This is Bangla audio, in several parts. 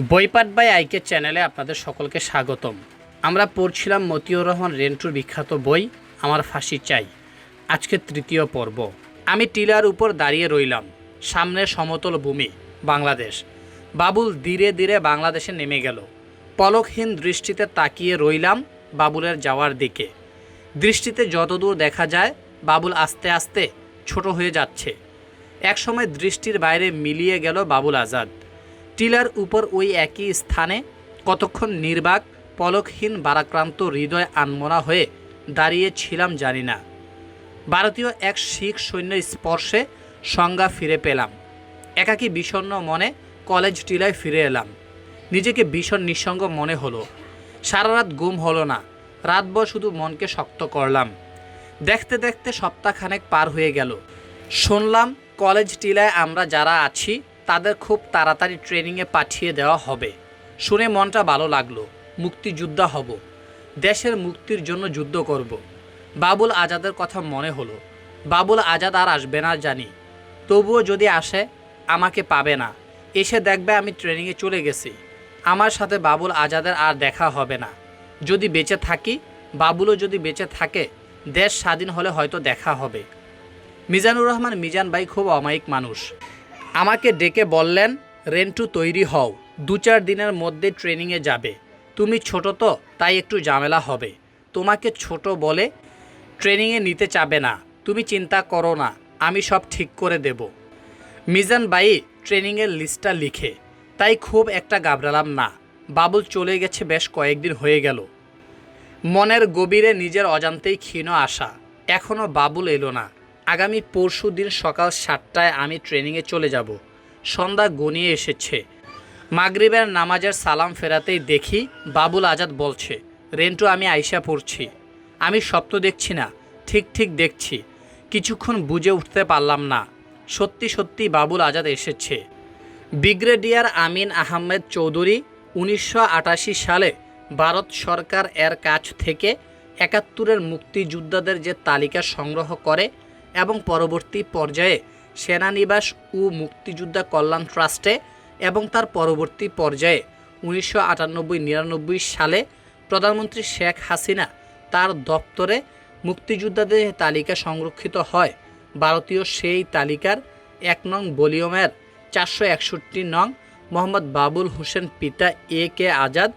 বইপাট বাই আইকে চ্যানেলে আপনাদের সকলকে স্বাগতম। আমরা পড়ছিলাম মতিউর রহমান রেন্টুর বিখ্যাত বই, আমার ফাঁসি চাই আজকে তৃতীয় পর্ব। আমি টিলার উপর দাঁড়িয়ে রইলাম, সামনে সমতল ভূমি, বাংলাদেশ। বাবুল ধীরে ধীরে বাংলাদেশে নেমে গেল। পলকহীন দৃষ্টিতে তাকিয়ে রইলাম বাবুলের যাওয়ার দিকে। দৃষ্টিতে যতদূর দেখা যায়, বাবুল আস্তে আস্তে ছোট হয়ে যাচ্ছে। একসময় দৃষ্টির বাইরে মিলিয়ে গেল বাবুল আজাদ। টিলার উপর ওই একই স্থানে কতক্ষণ নির্বাক, পলকহীন, বারাক্রান্ত হৃদয় আনমনা হয়ে দাঁড়িয়ে ছিলাম জানি না। ভারতীয় এক শিখ সৈন্য স্পর্শে সংজ্ঞা ফিরে পেলাম। একাকী বিষণ্ণ মনে কলেজ টিলায় ফিরে এলাম। নিজেকে ভীষণ নিঃসঙ্গ মনে হলো। সারা রাত ঘুম হলো না। রাতভর শুধু মনকে শক্ত করলাম। দেখতে দেখতে সপ্তাহখানেক পার হয়ে গেল। শুনলাম কলেজ টিলায় আমরা যারা আছি তাদের খুব তাড়াতাড়ি ট্রেনিংয়ে পাঠিয়ে দেওয়া হবে। শুনে মনটা ভালো লাগল, মুক্তিযোদ্ধা হব। দেশের মুক্তির জন্য যুদ্ধ করব। বাবুল আজাদের কথা মনে হলো। বাবুল আজাদ আর আসবে না জানি। তবুও যদি আসে, আমাকে পাবে না। এসে দেখবে আমি ট্রেনিংয়ে চলে গেছি। আমার সাথে বাবুল আজাদের আর দেখা হবে না। যদি বেঁচে থাকি, বাবুলও যদি বেঁচে থাকে, দেশ স্বাধীন হলে হয়তো দেখা হবে। মিজানুর রহমান, মিজান ভাই খুব অমায়িক মানুষ। আমাকে ডেকে বললেন, রেন্টু, তৈরি হও। দু চার দিনের মধ্যে ট্রেনিংয়ে যাবে। তুমি ছোট তো, তাই একটু ঝামেলা হবে। তোমাকে ছোট বলে ট্রেনিংয়ে নিতে চাবে না। তুমি চিন্তা করো না, আমি সব ঠিক করে দেব। মিজান বাই ট্রেনিংয়ের লিস্টটা লিখে, তাই খুব একটা ঘাবড়ালাম না। বাবুল চলে গেছে বেশ কয়েকদিন হয়ে গেল। মনের গভীরে নিজের অজান্তেই ক্ষীণ আশা। এখনও বাবুল এলো না। আগামী পরশু দিন সকাল সাতটায় আমি ট্রেনিংয়ে চলে যাব। সন্ধ্যা গনিয়ে এসেছে। মাগরিবের নামাজের সালাম ফেরাতেই দেখি বাবুল আজাদ বলছে, রেন্টু, আমি আইসা পড়ছি। আমি স্বপ্ন দেখছি না, ঠিক ঠিক দেখছি। কিছুক্ষণ বুঝে উঠতে পারলাম না। সত্যি সত্যি বাবুল আজাদ এসেছে। ব্রিগেডিয়ার আমিন আহমেদ চৌধুরী উনিশশো আটাশি সালে ভারত সরকার এর কাছ থেকে একাত্তরের মুক্তিযোদ্ধাদের যে তালিকা সংগ্রহ করে এবং পরবর্তী পর্যায়ে সেনানিবাস ও মুক্তিযোদ্ধা কল্যাণ ট্রাস্টে এবং তার পরবর্তী পর্যায়ে উনিশশো আটানব্বই নিরানব্বই সালে প্রধানমন্ত্রী শেখ হাসিনা তার দপ্তরে মুক্তিযোদ্ধাদের তালিকা সংরক্ষিত হয়। ভারতীয় সেই তালিকার এক নং ভলিউমের চারশো একষট্টি নং মোহাম্মদ বাবুল হোসেন পিতা এ কে আজাদ,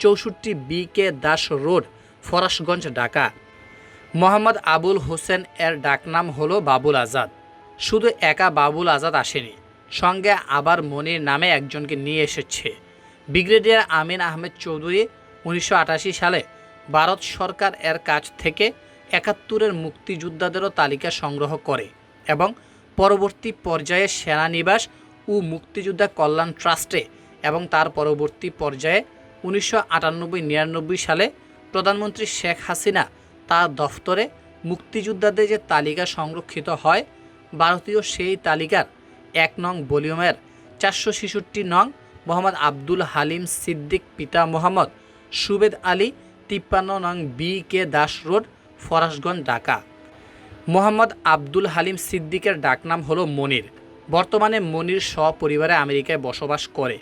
চৌষট্টি বি কে দাস রোড, ফরাসগঞ্জ, ঢাকা। মোহাম্মদ আবুল হোসেন এর ডাকনাম হলো বাবুল আজাদ। শুধু একা বাবুল আজাদ আসেনি, সঙ্গে আবার মনির নামে একজনকে নিয়ে এসেছে। ব্রিগেডিয়ার আমিন আহমেদ চৌধুরী উনিশশো আটাশি সালে ভারত সরকার এর কাছ থেকে একাত্তরের মুক্তিযোদ্ধাদেরও তালিকা সংগ্রহ করে এবং পরবর্তী পর্যায়ে সেনানিবাস ও মুক্তিযোদ্ধা কল্যাণ ট্রাস্টে এবং তার পরবর্তী পর্যায়ে উনিশশো আটানব্বই নিরানব্বই সালে প্রধানমন্ত্রী শেখ হাসিনা তার দফতরে মুক্তিযোদ্ধাদের যে তালিকা সংরক্ষিত হয়, ভারতীয় সেই তালিকার এক নং ভলিউমের চারশো ছেষট্টি নং মোহাম্মদ আব্দুল হালিম সিদ্দিক পিতা মোহাম্মদ সুবেদ আলী, তিপ্পান্ন নং বি কে দাস রোড, ফরাসগঞ্জ, ঢাকা। মোহাম্মদ আব্দুল হালিম সিদ্দিকের ডাকনাম হলো মনির। বর্তমানে মনির সপরিবারে আমেরিকায় বসবাস করে।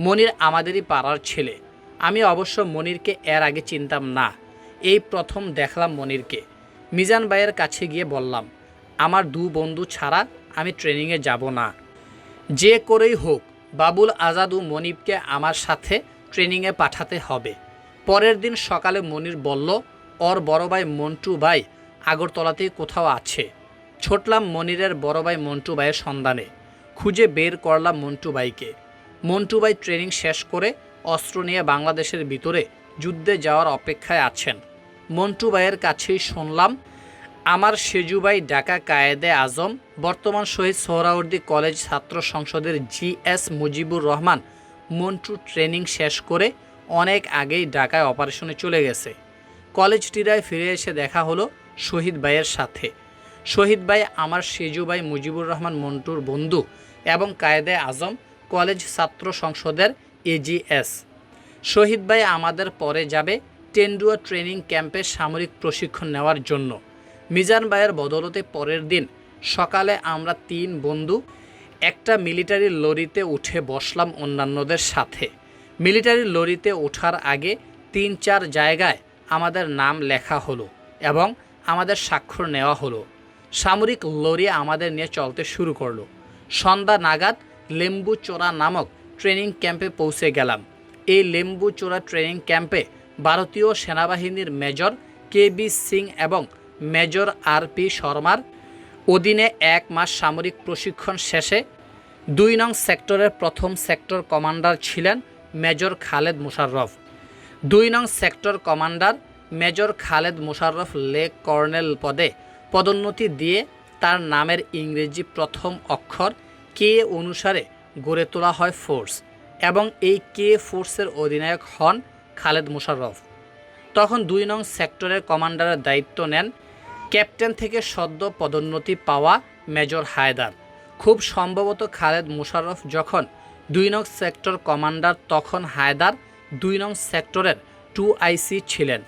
মনির আমাদেরই পাড়ার ছেলে। আমি অবশ্য মনিরকে এর আগে চিনতাম না। এই প্রথম দেখলাম মনিরকে। মিজান ভাইয়ের কাছে গিয়ে বললাম, আমার দু বন্ধু ছাড়া আমি ট্রেনিংয়ে যাব না। যে করেই হোক, বাবুল আজাদ ও মনিবকে আমার সাথে ট্রেনিংয়ে পাঠাতে হবে। পরের দিন সকালে মনির বলল, ওর বড় ভাই মন্টু ভাই আগরতলাতেই কোথাও আছে। ছুটলাম মনিরের বড় ভাই মন্টু ভাইয়ের সন্ধানে। খুঁজে বের করলাম মন্টু ভাইকে। মন্টু ভাই ট্রেনিং শেষ করে অস্ত্র নিয়ে বাংলাদেশের ভিতরে যুদ্ধে যাওয়ার অপেক্ষায় আছেন। মন্টু ভাইয়ের কাছেই শুনলাম, আমার সেজুবাই ঢাকা কায়েদে আজম, বর্তমান শহীদ সোহরাওয়ার্দী কলেজ ছাত্র সংসদের জিএস মুজিবুর রহমান মন্টু ট্রেনিং শেষ করে অনেক আগেই ঢাকায় অপারেশনে চলে গেছে। কলেজ টিরায় ফিরে এসে দেখা হলো শহীদ ভাইয়ের সাথে। শহীদ ভাই আমার সেজু ভাই মুজিবুর রহমান মন্টুর বন্ধু এবং কায়েদে আজম কলেজ ছাত্র সংসদের এজিএস শহীদ ভাই আমাদের পরে যাবে টেন্ডুয়া ট্রেনিং ক্যাম্পে সামরিক প্রশিক্ষণ নেওয়ার জন্য। মিজান ভাইয়ের বদলতে পরের দিন সকালে আমরা তিন বন্ধু একটা মিলিটারি লরিতে উঠে বসলাম অন্যান্যদের সাথে। মিলিটারি লরিতে ওঠার আগে তিন চার জায়গায় আমাদের নাম লেখা হলো এবং আমাদের স্বাক্ষর নেওয়া হলো। সামরিক লরি আমাদের নিয়ে চলতে শুরু করল। সন্ধ্যা নাগাদ লেম্বু চোরা নামক ট্রেনিং ক্যাম্পে পৌঁছে গেলাম। এই লেম্বু চোরা ট্রেনিং ক্যাম্পে ভারতীয় সেনাবাহিনীর মেজর কে বি সিং এবং মেজর আর পি শর্মার অধীনে এক মাস সামরিক প্রশিক্ষণ শেষে দুই নং সেক্টরের প্রথম সেক্টর কমান্ডার ছিলেন মেজর খালেদ মুশাররফ। দুই নং sector commander major Khaled Musharraf lake colonel পদে পদোন্নতি দিয়ে তার নামের ইংরেজি প্রথম অক্ষর কে অনুসারে গড়ে তোলা হয় ফোর্স এবং এই কে ফোর্সের অধিনায়ক হন খালেদ মুশাররফ। তখন দুই নং সেক্টরের কমান্ডারের দায়িত্ব নেন ক্যাপ্টেন থেকে সদ্য পদোন্নতি পাওয়া মেজর হায়দার। খুব সম্ভবত খালেদ মুশাররফ যখন দুই নং সেক্টর কমান্ডার, তখন হায়দার দুই নং সেক্টরের টু আইসি ছিলেন।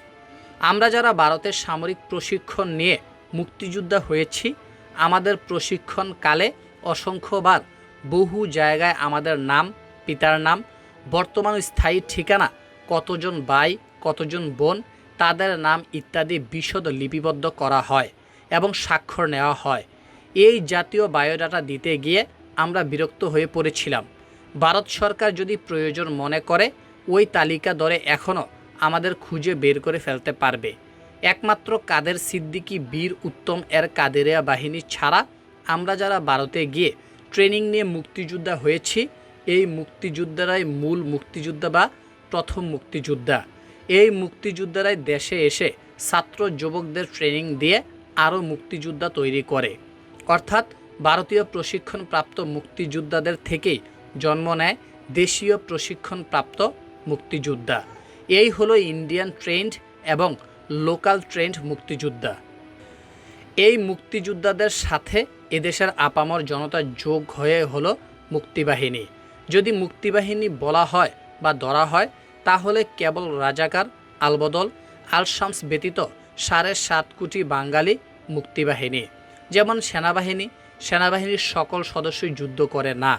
আমরা যারা ভারতের সামরিক প্রশিক্ষণ নিয়ে মুক্তিযোদ্ধা হয়েছি, আমাদের প্রশিক্ষণকালে অসংখ্যবার বহু জায়গায় আমাদের নাম, পিতার নাম, বর্তমান স্থায়ী ঠিকানা কতজন ভাই, কতজন বোন, তাদের নাম ইত্যাদি বিশদ লিপিবদ্ধ করা হয় এবং স্বাক্ষর নেওয়া হয়। এই জাতীয় বায়োডাটা দিতে গিয়ে আমরা বিরক্ত হয়ে পড়েছিলাম। ভারত সরকার যদি প্রয়োজন মনে করে, ওই তালিকা দরে এখনও আমাদের খুঁজে বের করে ফেলতে পারবে। একমাত্র কাদের সিদ্দিকি বীর উত্তম এর কাদেরিয়া বাহিনী ছাড়া আমরা যারা ভারতে গিয়ে ট্রেনিং নিয়ে মুক্তিযোদ্ধা হয়েছি, এই মুক্তিযোদ্ধারাই মূল মুক্তিযোদ্ধা বা প্রথম মুক্তিযোদ্ধা। এই মুক্তিযোদ্ধারাই দেশে এসে ছাত্র যুবকদের ট্রেনিং দিয়ে আরও মুক্তিযোদ্ধা তৈরি করে। অর্থাৎ ভারতীয় প্রশিক্ষণপ্রাপ্ত মুক্তিযোদ্ধাদের থেকেই জন্ম নেয় দেশীয় প্রশিক্ষণপ্রাপ্ত মুক্তিযোদ্ধা। এই হলো ইন্ডিয়ান ট্রেন্ড এবং লোকাল ট্রেন্ড মুক্তিযোদ্ধা। এই মুক্তিযোদ্ধাদের সাথে এদেশের আপামর জনতা যোগ হয়ে হলো মুক্তিবাহিনী। যদি মুক্তিবাহিনী বলা হয় বা ধরা হয় তাহলে কেবল রাজাকার, আলবদল, আলশামস ব্যতীত সাড়ে সাত কোটি বাঙালি মুক্তিবাহিনী। যেমন সেনাবাহিনী, সেনাবাহিনীর সকল সদস্যই যুদ্ধ করে না।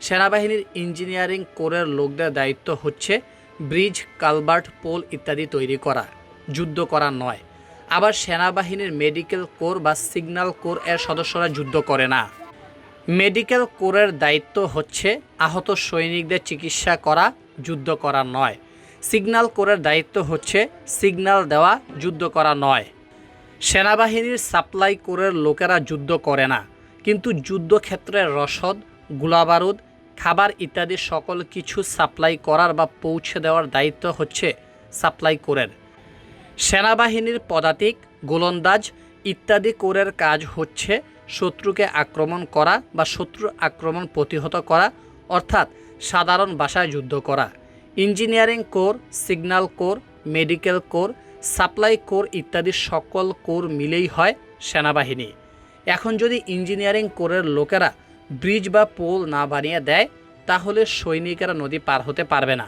সেনাবাহিনীর ইঞ্জিনিয়ারিং কোরের লোকদের দায়িত্ব হচ্ছে ব্রিজ, কালবার্ট, পোল ইত্যাদি তৈরি করা, যুদ্ধ করা নয়। আবার সেনাবাহিনীর মেডিকেল কোর বা সিগন্যাল কোর এর সদস্যরা যুদ্ধ করে না। মেডিকেল কোরের দায়িত্ব হচ্ছে আহত সৈনিকদের চিকিৎসা করা, যুদ্ধ করা নয়। সিগন্যাল কোরের দায়িত্ব হচ্ছে সিগন্যাল দেওয়া, যুদ্ধ করা নয়। সেনাবাহিনীর সাপ্লাই কোরের লোকেরা যুদ্ধ করে না। কিন্তু যুদ্ধক্ষেত্রে রসদ, গোলাবারুদ, খাবার ইত্যাদি সকল কিছু সাপ্লাই করার বা পৌঁছে দেওয়ার দায়িত্ব হচ্ছে সাপ্লাই কোরের। সেনাবাহিনীর পদাতিক, গোলন্দাজ ইত্যাদি কোরের কাজ হচ্ছে শত্রুকে আক্রমণ করা বা শত্রুর আক্রমণ প্রতিহত করা, অর্থাৎ সাধারণ ভাষায় যুদ্ধ করা। Engineering corps signal corps, medical corps, supply corps ইত্যাদি সকল কোর মিলেই হয় সেনাবাহিনী। এখন যদি ইঞ্জিনিয়ারিং কোরের লোকেরা ব্রিজ বা পোল না বানিয়ে দেয়, তাহলে সৈনিকেরা নদী পার হতে পারবে না।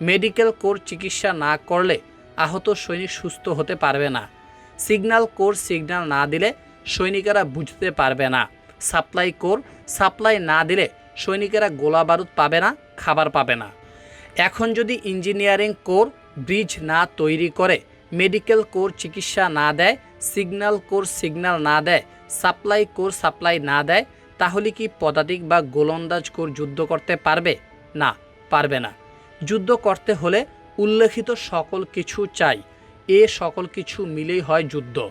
মেডিকেল কোর চিকিৎসা না করলে আহত সৈনিক সুস্থ হতে পারবে না। সিগন্যাল কোর সিগন্যাল না দিলে সৈনিকেরা বুঝতে পারবে না। সাপ্লাই কোর সাপ্লাই না দিলে সৈনিকেরা গোলা বারুদ পাবে না, খাবার পাবে না। এখন যদি ইঞ্জিনিয়ারিং কোর ব্রিজ না তৈরি করে, মেডিকেল কোর চিকিৎসা না দেয়, সিগন্যাল কোর সিগন্যাল না দেয়, সাপ্লাই কোর সাপ্লাই না দেয়, তাহলে কি পদাতিক বা গোলন্দাজ কোর যুদ্ধ করতে পারবে? না পারবে না। যুদ্ধ করতে হলে উল্লেখিত সকল কিছু চাই। এ সকল কিছু মিলেই হয় যুদ্ধ।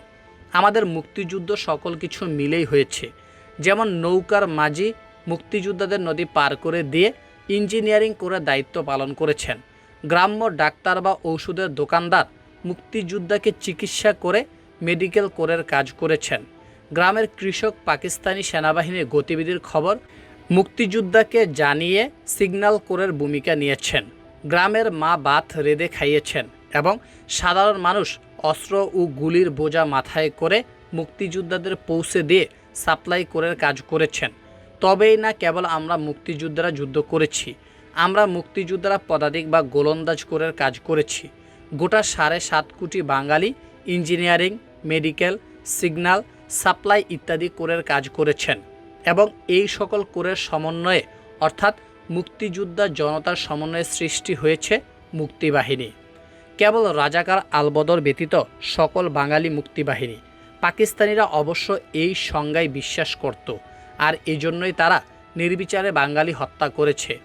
আমাদের মুক্তিযুদ্ধ সকল কিছু মিলেই হয়েছে। যেমন নৌকার মাঝি মুক্তিযোদ্ধাদের নদী পার করে দিয়ে ইঞ্জিনিয়ারিং করে দায়িত্ব পালন করেছেন। গ্রাম্য ডাক্তার বা ঔষধের দোকানদার মুক্তিযোদ্ধাকে চিকিৎসা করে মেডিকেল কোরের কাজ করেছেন। গ্রামের কৃষক পাকিস্তানি সেনাবাহিনীর গতিবিধির খবর মুক্তিযোদ্ধাকে জানিয়ে সিগন্যাল কোরের ভূমিকা নিয়েছেন। গ্রামের মা বাত রেঁধে খাইয়েছেন এবং সাধারণ মানুষ অস্ত্র ও গুলির বোঝা মাথায় করে মুক্তিযোদ্ধাদের পৌঁছে দিয়ে সাপ্লাই কোরের কাজ করেছেন। তবেই না কেবল আমরা মুক্তিযোদ্ধারা যুদ্ধ করেছি, আমরা মুক্তিযোদ্ধারা পদাতিক বা গোলন্দাজ কোরের কাজ করেছি। গোটা সাড়ে সাত কোটি বাঙালি ইঞ্জিনিয়ারিং, মেডিকেল, সিগন্যাল, সাপ্লাই ইত্যাদি কোরের কাজ করেছেন এবং এই সকল কোরের সমন্বয়ে, অর্থাৎ মুক্তিযোদ্ধা জনতার সমন্বয়ে সৃষ্টি হয়েছে মুক্তিবাহিনী। কেবল রাজাকার আলবদর ব্যতীত সকল বাঙালি মুক্তিবাহিনী। পাকিস্তানিরা অবশ্য এই সংজ্ঞায় বিশ্বাস করত। আর এজন্যই তারা নির্বিচারে বাঙালি হত্যা করেছে।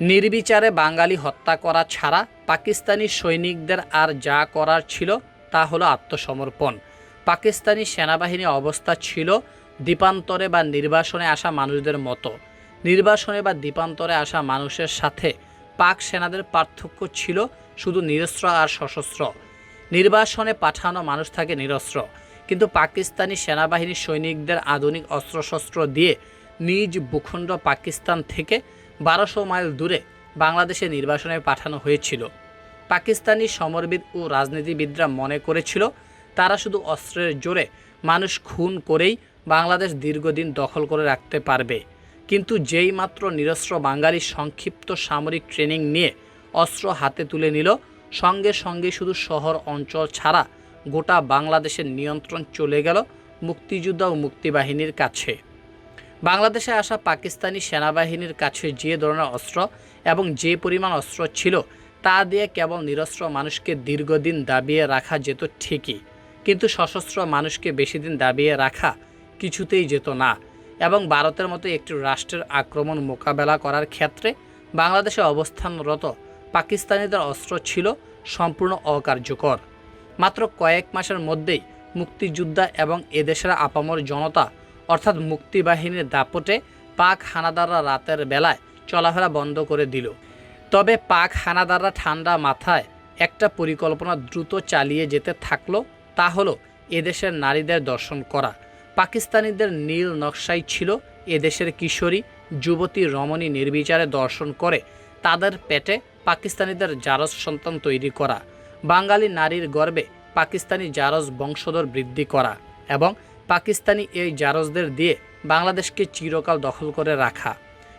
নির্বিচারে বাঙালি হত্যা করা ছাড়া পাকিস্তানি সৈনিকদের আর যা করার ছিল তা হলো আত্মসমর্পণ। পাকিস্তানি সেনাবাহিনী অবস্থা ছিল দ্বীপান্তরে বা নির্বাসনে আসা মানুষদের মতো। নির্বাসনে বা দ্বীপান্তরে আসা মানুষের সাথে পাক সেনাদের পার্থক্য ছিল শুধু নিরস্ত্র আর সশস্ত্র। নির্বাসনে পাঠানো মানুষ থাকে নিরস্ত্র। কিন্তু পাকিস্তানি সেনাবাহিনীর সৈনিকদের আধুনিক অস্ত্রশস্ত্র দিয়ে নিজ ভূখণ্ড পাকিস্তান থেকে বারোশো মাইল দূরে বাংলাদেশে নির্বাসনে পাঠানো হয়েছিল। পাকিস্তানি সমরবিদ ও রাজনীতিবিদরা মনে করেছিল, তারা শুধু অস্ত্রের জোরে মানুষ খুন করেই বাংলাদেশ দীর্ঘদিন দখল করে রাখতে পারবে। কিন্তু যেই মাত্র নিরস্ত্র বাঙালি সংক্ষিপ্ত সামরিক ট্রেনিং নিয়ে অস্ত্র হাতে তুলে নিল, সঙ্গে সঙ্গে শুধু শহর অঞ্চল ছাড়া গোটা বাংলাদেশের নিয়ন্ত্রণ চলে গেল মুক্তিযোদ্ধা ও মুক্তিবাহিনীর কাছে। বাংলাদেশে আসা পাকিস্তানি সেনাবাহিনীর কাছে যে ধরনের অস্ত্র এবং যে পরিমাণ অস্ত্র ছিল তা দিয়ে কেবল নিরস্ত্র মানুষকে দীর্ঘদিন দাবিয়ে রাখা যেত ঠিকই। কিন্তু সশস্ত্র মানুষকে বেশি দিন দাবিয়ে রাখা কিছুতেই যেত না এবং ভারতের মতো একটি রাষ্ট্রের আক্রমণ মোকাবেলা করার ক্ষেত্রে বাংলাদেশে অবস্থানরত পাকিস্তানিদের অস্ত্র ছিল সম্পূর্ণ অকার্যকর। মাত্র কয়েক মাসের মধ্যেই মুক্তিযোদ্ধা এবং এদেশের আপামর জনতা, অর্থাৎ মুক্তিবাহিনীর দাপটে পাক হানাদাররা রাতের বেলায় চলাফেরা বন্ধ করে দিল। তবে পাক হানাদাররা ঠান্ডা মাথায় একটা পরিকল্পনা দ্রুত চালিয়ে যেতে থাকল, তা হলো এদেশের নারীদের দর্শন করা। পাকিস্তানিদের নীল নকশাই ছিল এদেশের কিশোরী, যুবতী রমণী নির্বিচারে দর্শন করে তাদের পেটে পাকিস্তানিদের জারজ সন্তান তৈরি করা। বাঙালি নারীর গর্বে পাকিস্তানি জারজ বংশধর বৃদ্ধি করা এবং পাকিস্তানি এই জারজদের দিয়ে বাংলাদেশকে চিরকাল দখল করে রাখা।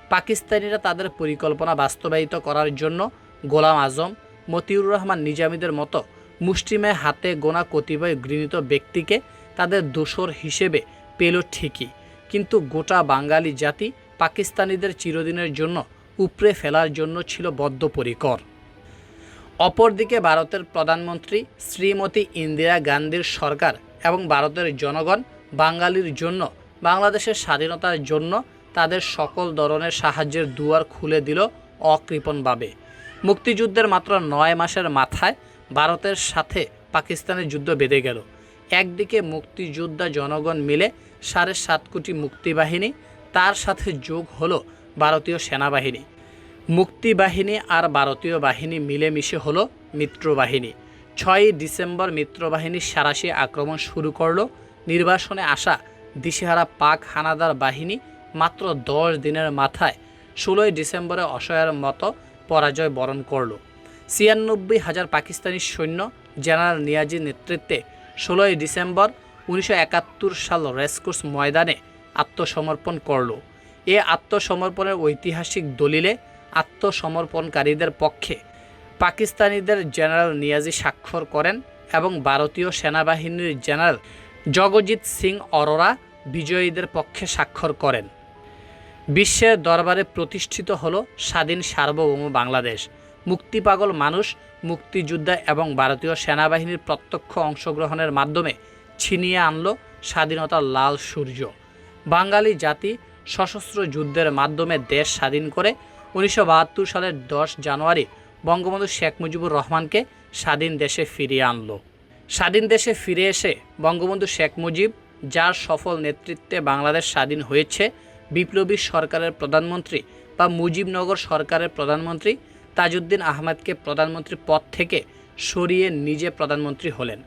পাকিস্তানিরা তাদের পরিকল্পনা বাস্তবায়িত করার জন্য গোলাম আজম, মতিউর রহমান নিজামীদের মতো মুষ্টিমেয় হাতে গোনা কতিপয় গৃহীত ব্যক্তিকে তাদের দোসর হিসেবে পেল ঠিকই। কিন্তু গোটা বাঙালি জাতি পাকিস্তানিদের চিরদিনের জন্য উপড়ে ফেলার জন্য ছিল বদ্ধপরিকর। অপরদিকে ভারতের প্রধানমন্ত্রী শ্রীমতী ইন্দিরা গান্ধীর সরকার এবং ভারতের জনগণ বাঙালির জন্য, বাংলাদেশের স্বাধীনতার জন্য তাদের সকল ধরনের সাহায্যের দুয়ার খুলে দিল অকৃপণভাবে। মুক্তিযুদ্ধের মাত্র নয় মাসের মাথায় ভারতের সাথে পাকিস্তানের যুদ্ধ বেঁধে গেল। একদিকে মুক্তিযোদ্ধা জনগণ মিলে সাড়ে সাত কোটি মুক্তিবাহিনী, তার সাথে যোগ হলো ভারতীয় সেনাবাহিনী। মুক্তিবাহিনী আর ভারতীয় বাহিনী মিলেমিশে হলো মিত্রবাহিনী। ছয়ই ডিসেম্বর মিত্রবাহিনী সারাশি আক্রমণ শুরু করল। নির্বাসনে আসা দিশেহারা পাক হানাদার বাহিনী মাত্র দশ দিনের মাথায় ষোলোই ডিসেম্বরে অসহায়ের মতো পরাজয় বরণ করল। ছিয়ানব্বই হাজার পাকিস্তানি সৈন্য জেনারেল নিয়াজির নেতৃত্বে ষোলোই ডিসেম্বর উনিশশো একাত্তর সাল রেসকোর্স ময়দানে আত্মসমর্পণ করল। এ আত্মসমর্পণের ঐতিহাসিক দলিলে আত্মসমর্পণকারীদের পক্ষে পাকিস্তানিদের জেনারেল নিয়াজি স্বাক্ষর করেন এবং ভারতীয় সেনাবাহিনীর জেনারেল জগজিৎ সিং অরোরা বিজয়ীদের পক্ষে স্বাক্ষর করেন। বিশ্বের দরবারে প্রতিষ্ঠিত হল স্বাধীন সার্বভৌম বাংলাদেশ। মুক্তিপাগল মানুষ, মুক্তিযোদ্ধা এবং ভারতীয় সেনাবাহিনীর প্রত্যক্ষ অংশগ্রহণের মাধ্যমে ছিনিয়ে আনলো স্বাধীনতার লাল সূর্য। বাঙালি জাতি সশস্ত্র যুদ্ধের মাধ্যমে দেশ স্বাধীন করে উনিশশো বাহাত্তর সালের দশ জানুয়ারি বঙ্গবন্ধু শেখ মুজিবুর রহমানকে স্বাধীন দেশে ফিরিয়ে আনলো। স্বাধীন দেশে ফিরে এসে বঙ্গবন্ধু শেখ মুজিব, যার সফল নেতৃত্বে বাংলাদেশ স্বাধীন হয়েছে, বিপ্লবী সরকারের প্রধানমন্ত্রী বা মুজিবনগর সরকারের প্রধানমন্ত্রী তাজউদ্দিন আহমেদকে প্রধানমন্ত্রী পদ থেকে সরিয়ে নিজে প্রধানমন্ত্রী হলেন।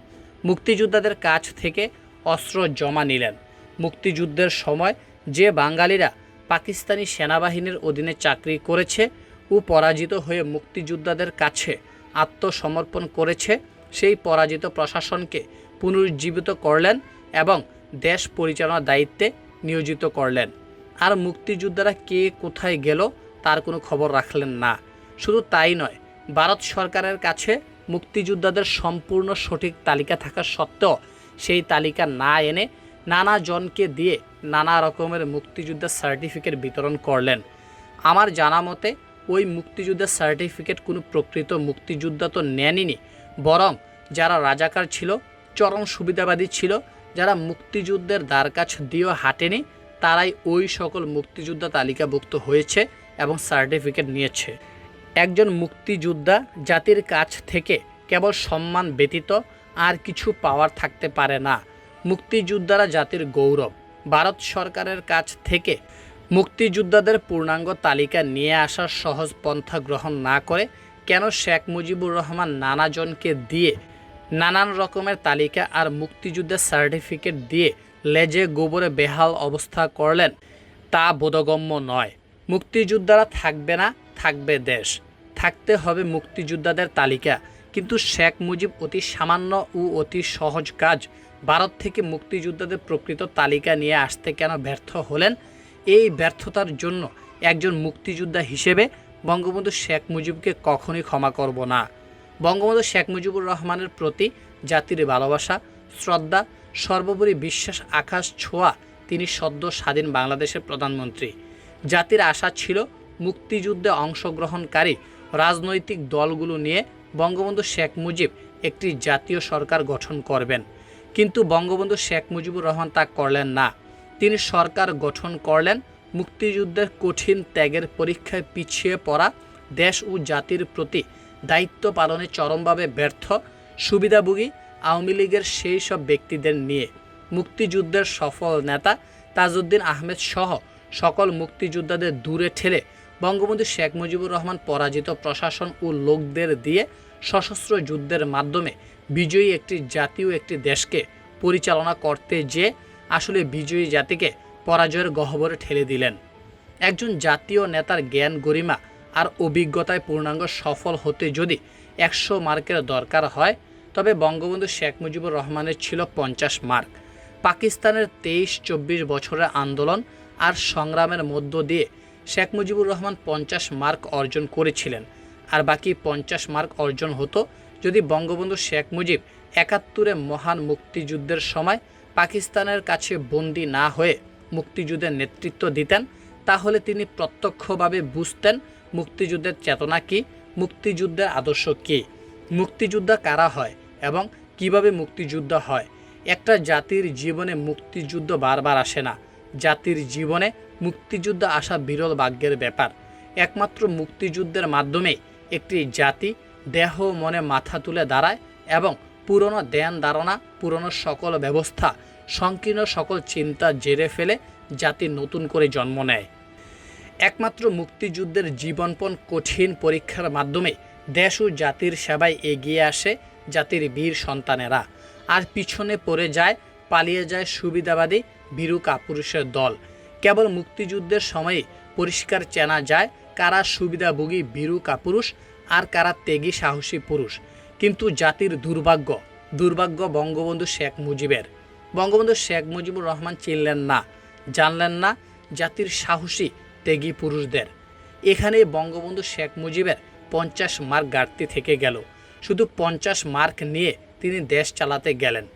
মুক্তিযোদ্ধাদের কাছ থেকে অস্ত্র জমা নিলেন। মুক্তিযুদ্ধের সময় যে বাঙালিরা পাকিস্তানি সেনাবাহিনীর অধীনে চাকরি করেছে ও পরাজিত হয়ে মুক্তিযোদ্ধাদের কাছে আত্মসমর্পণ করেছে। সেই পরাজিত প্রশাসনকে পুনরুজ্জীবিত করলেন এবং দেশ পরিচালনার দায়িত্বে নিয়োজিত করলেন। আর মুক্তিযোদ্ধারা কে কোথায় গেল তার কোনো খবর রাখলেন না। শুধু তাই নয়, ভারত সরকারের কাছে মুক্তিযোদ্ধাদের সম্পূর্ণ সঠিক তালিকা থাকা সত্ত্বেও সেই তালিকা না এনে নানা জনকে দিয়ে নানা রকমের মুক্তিযোদ্ধার সার্টিফিকেট বিতরণ করলেন। আমার জানা মতে, ওই মুক্তিযুদ্ধের সার্টিফিকেট কোনো প্রকৃত মুক্তিযোদ্ধা তো নেনইনি বরং যারা রাজাকার ছিল, চরম সুবিধাবাদী ছিল, যারা মুক্তিযুদ্ধের দ্বার কাছ দিয়েও হাঁটেনি, তারাই ওই সকল মুক্তিযোদ্ধা তালিকাভুক্ত হয়েছে এবং সার্টিফিকেট নিয়েছে। একজন মুক্তিযোদ্ধা জাতির কাছ থেকে কেবল সম্মান ব্যতীত আর কিছু পাওয়ার থাকতে পারে না। মুক্তিযোদ্ধারা জাতির গৌরব ভারত সরকারের কাছ থেকে মুক্তিযোদ্ধাদের পূর্ণাঙ্গ তালিকা নিয়ে আসার সহজ পন্থা গ্রহণ না করে কেন শেখ মুজিবুর রহমান নানাজনকে দিয়ে নানান রকমের তালিকা আর মুক্তিযুদ্ধের সার্টিফিকেট দিয়ে লেজে গোবরে বেহাল অবস্থা করলেন, তা বোধগম্য নয়। মুক্তিযোদ্ধারা থাকবে না, থাকবে দেশ। থাকতে হবে মুক্তিযোদ্ধাদের তালিকা। কিন্তু শেখ মুজিব অতি সামান্য ও অতি সহজ কাজ ভারত থেকে মুক্তিযোদ্ধাদের প্রকৃত তালিকা নিয়ে আসতে কেন ব্যর্থ হলেন? এই ব্যর্থতার জন্য একজন মুক্তিযোদ্ধা হিসেবে বঙ্গবন্ধু শেখ মুজিবকে কখনই ক্ষমা করব না। বঙ্গবন্ধু শেখ মুজিবুর রহমানের প্রতি জাতির ভালোবাসা, শ্রদ্ধা, সর্বোপরি বিশ্বাস, আকাশ ছোঁয়া তিনি সদ্য স্বাধীন বাংলাদেশের প্রধানমন্ত্রী। জাতির আশা ছিল মুক্তিযুদ্ধে অংশগ্রহণকারী রাজনৈতিক দলগুলো নিয়ে বঙ্গবন্ধু শেখ মুজিব একটি জাতীয় সরকার গঠন করবেন। কিন্তু বঙ্গবন্ধু শেখ মুজিবুর রহমান তা করলেন না। তিনি সরকার গঠন করলেন, মুক্তিযুদ্ধের কঠিন ত্যাগের পরীক্ষায় পিছিয়ে পড়া দেশ ও জাতির প্রতি দায়িত্ব পালনে চরমভাবে ব্যর্থ, সুবিধাভোগী আওয়ামী লীগের সেই সব ব্যক্তিদের নিয়ে। মুক্তিযুদ্ধের সফল নেতা তাজউদ্দিন আহমেদ সহ সকল মুক্তিযোদ্ধাদের দূরে ঠেলে বঙ্গবন্ধু শেখ মুজিবুর রহমান পরাজিত প্রশাসন ও লোকদের দিয়ে সশস্ত্র যুদ্ধের মাধ্যমে বিজয়ী একটি জাতীয় একটি দেশকে পরিচালনা করতে যে আসলে বিজয়ী জাতিকে পরাজয়ের গহ্বরে ঠেলে দিলেন। একজন জাতীয় নেতার জ্ঞান গরিমা আর অভিজ্ঞতায় পূর্ণাঙ্গ সফল হতে যদি একশো মার্কের দরকার হয়, তবে বঙ্গবন্ধু শেখ মুজিবুর রহমানের ছিল পঞ্চাশ মার্ক। পাকিস্তানের তেইশ চব্বিশ বছরের আন্দোলন আর সংগ্রামের মধ্য দিয়ে শেখ মুজিবুর রহমান পঞ্চাশ মার্ক অর্জন করেছিলেন। আর বাকি পঞ্চাশ মার্ক অর্জন হতো যদি বঙ্গবন্ধু শেখ মুজিব একাত্তরে মহান মুক্তিযুদ্ধের সময় পাকিস্তানের কাছে বন্দী না হয়ে মুক্তিযুদ্ধের নেতৃত্ব দিতেন, তাহলে তিনি প্রত্যক্ষভাবে বুঝতেন মুক্তিযুদ্ধের চেতনা কী, মুক্তিযুদ্ধের আদর্শ কী, মুক্তিযোদ্ধা কারা হয় এবং কীভাবে মুক্তিযুদ্ধ হয়। একটা জাতির জীবনে মুক্তিযুদ্ধ বারবার আসে না। জাতির জীবনে মুক্তিযুদ্ধ আসা বিরল ভাগ্যের ব্যাপার। একমাত্র মুক্তিযুদ্ধের মাধ্যমে একটি জাতি দেহ মনে মাথা তুলে দাঁড়ায় এবং পুরনো ধ্যান ধারণা, পুরনো সকল ব্যবস্থা, সংকীর্ণ সকল চিন্তা জেরে ফেলে জাতি নতুন করে জন্ম নেয়। একমাত্র মুক্তিযুদ্ধের জীবনপণ কঠিন পরীক্ষার মাধ্যমে দেশ ও জাতির সেবায় এগিয়ে আসে জাতির বীর সন্তানেরা। আর পিছনে পড়ে যায়, পালিয়ে যায় সুবিধাবাদী বীরু কাপুরুষের দল। কেবল মুক্তিযুদ্ধের সময়ে পরিষ্কার চেনা যায় কারা সুবিধাভোগী বীরু কাপুরুষ আর কারা ত্যাগী সাহসী পুরুষ। কিন্তু জাতির দুর্ভাগ্য দুর্ভাগ্য বঙ্গবন্ধু শেখ মুজিবের। বঙ্গবন্ধু শেখ মুজিবুর রহমান চিনলেন না, জানলেন না জাতির সাহসী ত্যাগী পুরুষদের। এখানে বঙ্গবন্ধু শেখ মুজিবের পঞ্চাশ মার্ক ঘাটতি থেকে গেল। শুধু পঞ্চাশ মার্ক নিয়ে তিনি দেশ চালাতে গেলেন।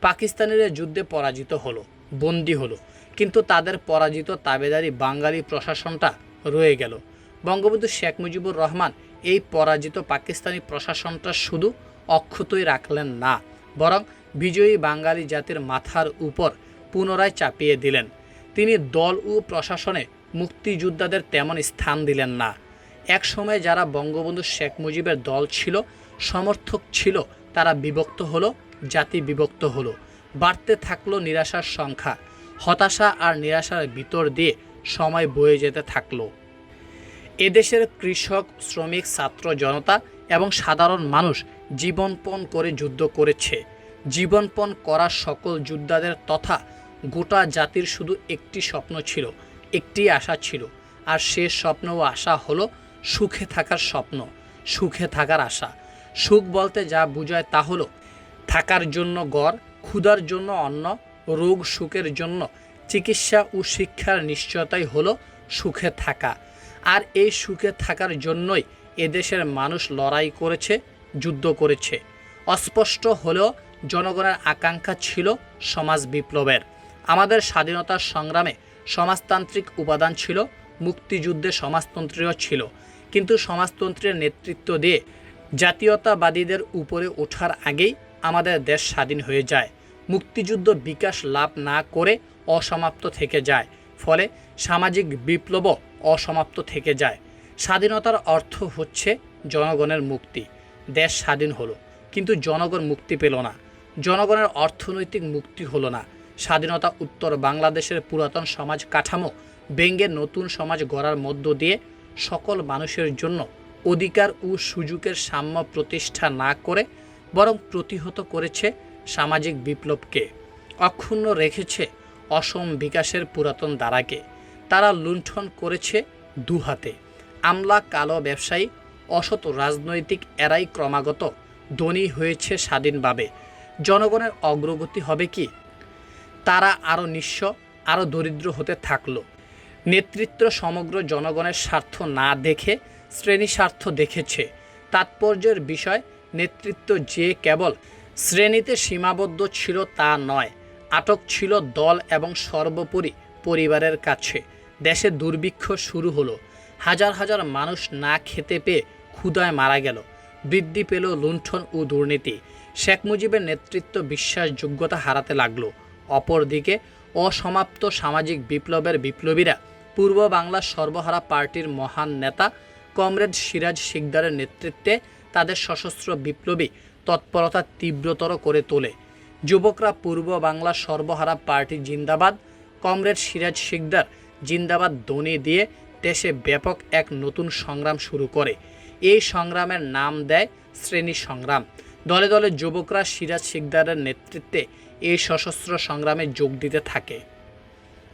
পাকিস্তানের যুদ্ধে পরাজিত হলো, বন্দি হলো। কিন্তু তাদের পরাজিত তাবেদারি বাঙালি প্রশাসনটা রয়ে গেল। বঙ্গবন্ধু শেখ মুজিবুর রহমান এই পরাজিত পাকিস্তানি প্রশাসনটা শুধু অক্ষতই রাখলেন না, বরং বিজয়ী বাঙালি জাতির মাথার উপর পুনরায় চাপিয়ে দিলেন। তিনি দল ও প্রশাসনে মুক্তিযোদ্ধাদের তেমন স্থান দিলেন না। এক সময় যারা বঙ্গবন্ধু শেখ মুজিবের দল ছিল, সমর্থক ছিল, তারা বিভক্ত হলো, জাতি বিভক্ত হলো। বাড়তে থাকল নিরাশার সংখ্যা, হতাশা আর নিরাশার ভিতর দিয়ে সময় বয়ে যেতে থাকল। এদেশের কৃষক, শ্রমিক, ছাত্র, জনতা এবং সাধারণ মানুষ জীবনপণ করে যুদ্ধ করেছে। জীবনপণ করা সকল যোদ্ধাদের তথা গোটা জাতির শুধু একটি স্বপ্ন ছিল, একটি আশা ছিল। আর সে স্বপ্ন ও আশা হলো সুখে থাকার স্বপ্ন, সুখে থাকার আশা। সুখ বলতে যা বোঝায় তা হলো থাকার জন্য গড়, ক্ষুধার জন্য অন্ন, রোগ সুখের জন্য চিকিৎসা ও শিক্ষার নিশ্চয়তাই হলো সুখে থাকা। আর এই সুখে থাকার জন্যই এদেশের মানুষ লড়াই করেছে, যুদ্ধ করেছে। অস্পষ্ট হলেও জনগণের আকাঙ্ক্ষা ছিল সমাজ বিপ্লবের। আমাদের স্বাধীনতার সংগ্রামে সমাজতান্ত্রিক উপাদান ছিল, মুক্তিযুদ্ধে সমাজতন্ত্রীয় ছিল। কিন্তু সমাজতন্ত্রের নেতৃত্ব দিয়ে জাতীয়তাবাদীদের উপরে ওঠার আগেই আমাদের দেশ স্বাধীন হয়ে যায়। মুক্তিযুদ্ধ বিকাশ লাভ না করে অসমাপ্ত থেকে যায়। ফলে সামাজিক বিপ্লবও অসমাপ্ত থেকে যায়। স্বাধীনতার অর্থ হচ্ছে জনগণের মুক্তি। দেশ স্বাধীন হলো, কিন্তু জনগণ মুক্তি পেল না। জনগণের অর্থনৈতিক মুক্তি হলো না। স্বাধীনতা উত্তর বাংলাদেশের পুরাতন সমাজ কাঠামো ব্যঙ্গের নতুন সমাজ গড়ার মধ্য দিয়ে সকল মানুষের জন্য অধিকার ও সুযোগের সাম্য প্রতিষ্ঠা না করে বরং প্রতিহত করেছে সামাজিক বিপ্লবকে। অক্ষুণ্ণ রেখেছে অসম বিকাশের পুরাতন দ্বারাকে। তারা লুণ্ঠন করেছে দুহাতে। আমলা কালো ব্যবসায়ী, অসৎ রাজনৈতিক এরাই ক্রমাগত ধনী হয়েছে স্বাধীনভাবে। জনগণের অগ্রগতি হবে কি? তারা আরও নিঃস্ব, আরও দরিদ্র হতে থাকল। নেতৃত্ব সমগ্র জনগণের স্বার্থ না দেখে শ্রেণি স্বার্থ দেখেছে। তাৎপর্যের বিষয়, নেতৃত্ব যে কেবল শ্রেণীতে সীমাবদ্ধ ছিল তা নয়। আটক ছিল দল এবং সর্বোপরি পরিবারের কাছে। দেশে দুর্ভিক্ষ শুরু হলো। হাজার হাজার মানুষ না খেতে পেয়ে ক্ষুধায় মারা গেল। বৃদ্ধি পেল লুণ্ঠন ও দুর্নীতি। শেখ মুজিবের নেতৃত্ব বিশ্বাসযোগ্যতা হারাতে লাগল। অপরদিকে, অসমাপ্ত সামাজিক বিপ্লবের বিপ্লবীরা পূর্ব বাংলার সর্বহারা পার্টির মহান নেতা কমরেড সিরাজ শিকদারের নেতৃত্বে তাদের সশস্ত্র বিপ্লবী তৎপরতা তীব্রতর করে তোলে। যুবকরা পূর্ব বাংলার সর্বহারা পার্টি জিন্দাবাদ, কমরেড সিরাজ শিকদার জিন্দাবাদ ধ্বনি দিয়ে দেশে ব্যাপক এক নতুন সংগ্রাম শুরু করে। এই সংগ্রামের নাম দেয় শ্রেণি সংগ্রাম। দলে দলে যুবকরা সিরাজ শিকদারের নেতৃত্বে এই সশস্ত্র সংগ্রামে যোগ দিতে থাকে।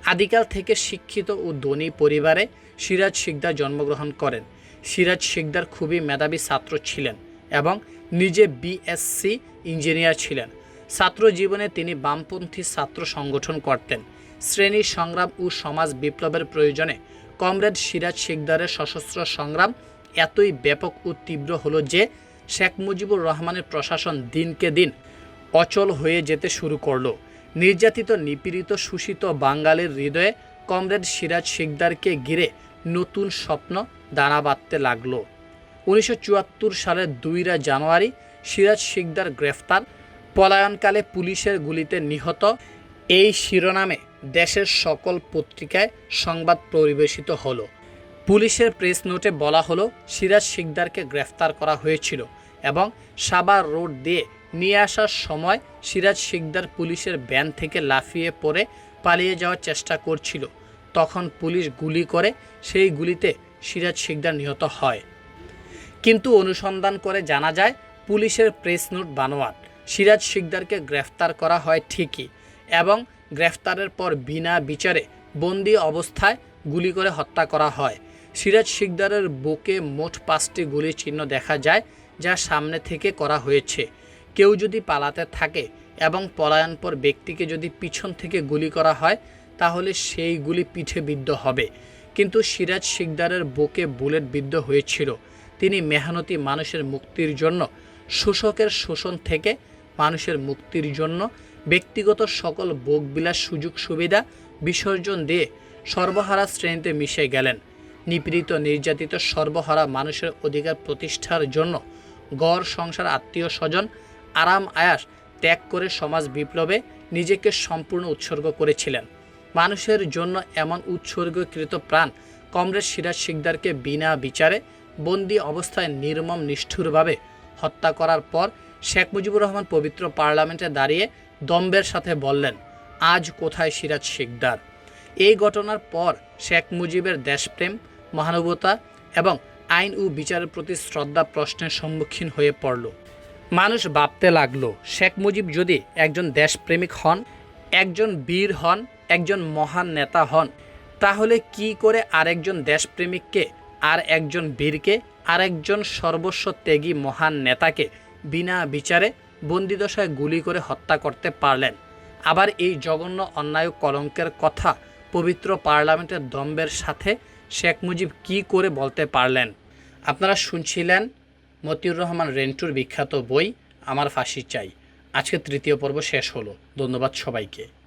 আদিকাল থেকে শিক্ষিত ও ধনী পরিবারে সিরাজ শিকদার জন্মগ্রহণ করেন। সিরাজ শিকদার খুবই মেধাবী ছাত্র ছিলেন এবং নিজে বিএসসি ইঞ্জিনিয়ার ছিলেন। ছাত্র জীবনে তিনি বামপন্থী ছাত্র সংগঠন করতেন। শ্রেণি সংগ্রাম ও সমাজ বিপ্লবের প্রয়োজনে কমরেড সিরাজ শিকদারের সশস্ত্র সংগ্রাম এতই ব্যাপক ও তীব্র হলো যে শেখ মুজিবুর রহমানের প্রশাসন দিনকে দিন অচল হয়ে যেতে শুরু করল। নির্যাতিত, নিপীড়িত, শোষিত বাঙালির হৃদয়ে কমরেড সিরাজ শিকদারকে ঘিরে নতুন স্বপ্ন দানা বাঁধতে লাগল। উনিশশো সালের দুইরা জানুয়ারি সিরাজ শিকদার গ্রেফতার পলায়নকালে পুলিশের গুলিতে নিহত। এই শিরোনামে দেশের সকল পত্রিকায় সংবাদ পরিবেশিত হলো। পুলিশের প্রেস নোটে বলা হলো, সিরাজ শিকদারকে গ্রেফতার করা হয়েছিল এবং সাবার রোড দিয়ে নিয়ে আসার সময় সিরাজ শিকদার পুলিশের ভ্যান থেকে লাফিয়ে পড়ে পালিয়ে যাওয়ার চেষ্টা করছিল। তখন পুলিশ গুলি করে সেই গুলিতে সিরাজ শিকদার নিহত হয়। কিন্তু অনুসন্ধান করে জানা যায়, পুলিশের প্রেস নোট বানোয়াট। সিরাজ শিকদারকে গ্রেফতার করা হয় ঠিকই এবং গ্রেফতারের পর বিনা বিচারে বন্দি অবস্থায় গুলি করে হত্যা করা হয়। সিরাজ শিকদারের বুকে মোট পাঁচটি গুলি চিহ্ন দেখা যায় যা সামনে থেকে করা হয়েছে। কেউ যদি পালাতে থাকে এবং পলায়ন পর ব্যক্তিকে যদি পিছন থেকে গুলি করা হয়, তাহলে সেই গুলি পিঠে বিদ্ধ হবে। কিন্তু সিরাজ শিকদারের বুকে বুলেট বিদ্ধ হয়েছিল। তিনি মেহনতি মানুষের মুক্তির জন্য শোষকের শোষণ থেকে মানুষের মুক্তির জন্য ব্যক্তিগত সকল ভোগবিলাস, সুযোগ, সুবিধা বিসর্জন দিয়ে সর্বহারা শ্রেণীতে মিশে গেলেন। নিপীড়িত, নির্যাতিত সর্বহারা মানুষের অধিকার প্রতিষ্ঠার জন্য গড় সংসার, আত্মীয় স্বজন আরাম, আয়াস ত্যাগ করে সমাজ বিপ্লবে নিজেকে সম্পূর্ণ উৎসর্গ করেছিলেন। মানুষের জন্য এমন উৎসর্গকৃত প্রাণ কমরেড সিরাজ শিকদারকে বিনা বিচারে বন্দি অবস্থায় নির্মম, নিষ্ঠুরভাবে হত্যা করার পর শেখ মুজিবুর রহমান পবিত্র পার্লামেন্টে দাঁড়িয়ে দম্বের সাথে বললেন, আজ কোথায় সিরাজ শিকদার? এই ঘটনার পর শেখ মুজিবের দেশপ্রেম মহানুভবতা এবং আইন ও বিচারের প্রতি শ্রদ্ধা প্রশ্নের সম্মুখীন হয়ে পড়ল। মানুষ ভাবতে লাগল, শেখ মুজিব যদি একজন দেশপ্রেমিক হন, একজন বীর হন, একজন মহান নেতা হন, তাহলে কি করে আরেকজন দেশপ্রেমিককে, আর একজন বীরকে, আরেকজন সর্বস্ব ত্যাগী মহান নেতাকে বিনা বিচারে বন্দিদশায় গুলি করে হত্যা করতে পারলেন। আবার এই জঘন্য অন্যায় কলঙ্কের কথা পবিত্র পার্লামেন্টের দম্বের সাথে শেখ মুজিব কি করে বলতে পারলেন? আপনারা শুনছিলেন মতিউর রহমান রেন্টুর বিখ্যাত বই, আমার ফাঁসি চাই। আজকে তৃতীয় পর্ব শেষ হলো। ধন্যবাদ সবাইকে।